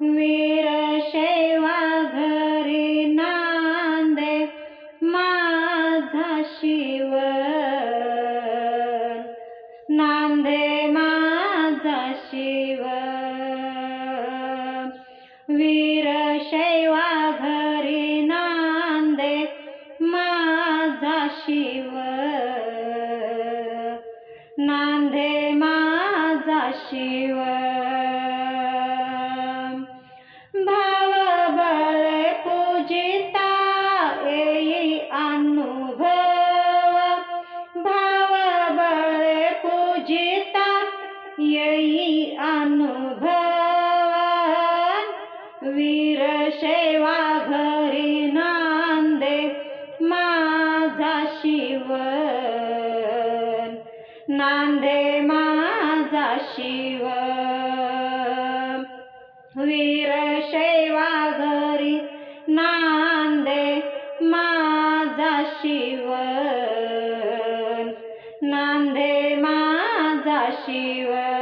वीर शेवा घरी नांदे माझा शिव. नांदे माझा शिव. वीरशैवा घरी बांधे माझा शिव. भाव बळ पूजिता येई अनुभव. भाव बळ पूजिता येई अनुभव. वीरशैवा घरी नांदे माझा शिव. नांदे माझा शिव. वीरशैवा घरी नांदे माझा शिव. नांदे माझा शिव.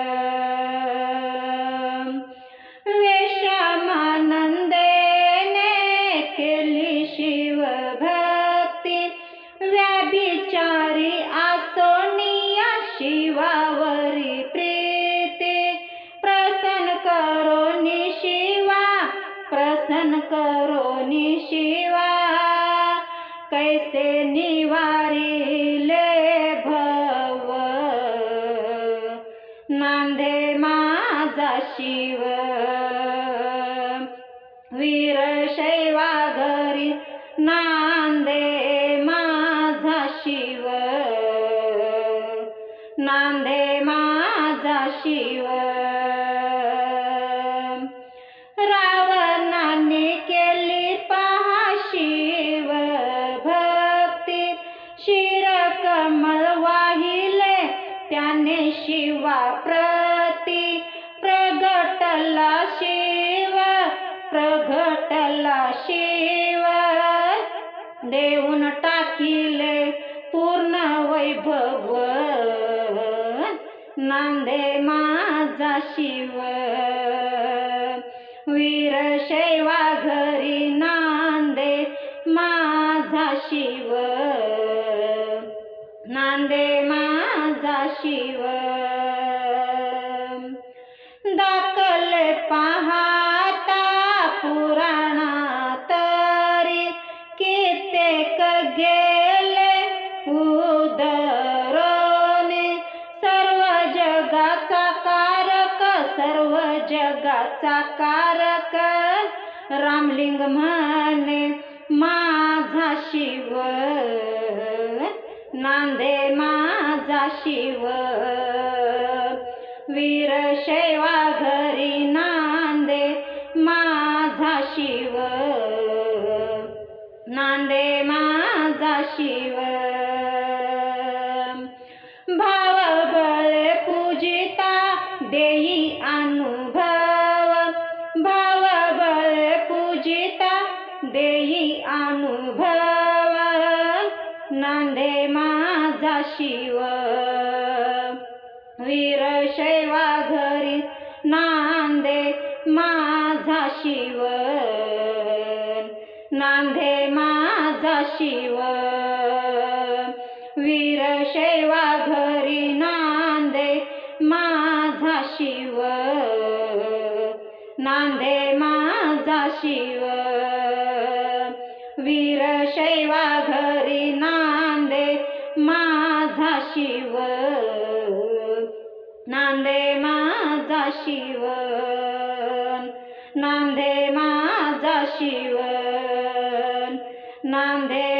सदाशिव शिव नांदे माझा शिव. नांदे माझा शिव. देऊन टाकिले पूर्ण वैभव. नांदे माझा शिव. वीरशैवा घरी नांदे माझा शिव. नांदे माझा शिव. जगाचा कारक रामलिंग म्हणे माझा शिव नांदे माझा शिव. वीरशैवा घरी नांदे माझा शिव नांदे माझा शिव. भाव बळ पूजिता देई आणू अनुभव नांदे माझा शिव. वीरशैवा घरी नांदे माझा शिव. नांदे माझा शिव. वीरशैवा घरी नांदे माझा शिव. नांदे माझा शिव. वीरशैवा घरी नांदे माझा शिव. नांदे माझा शिव. नांदे माझा शिव. नांदे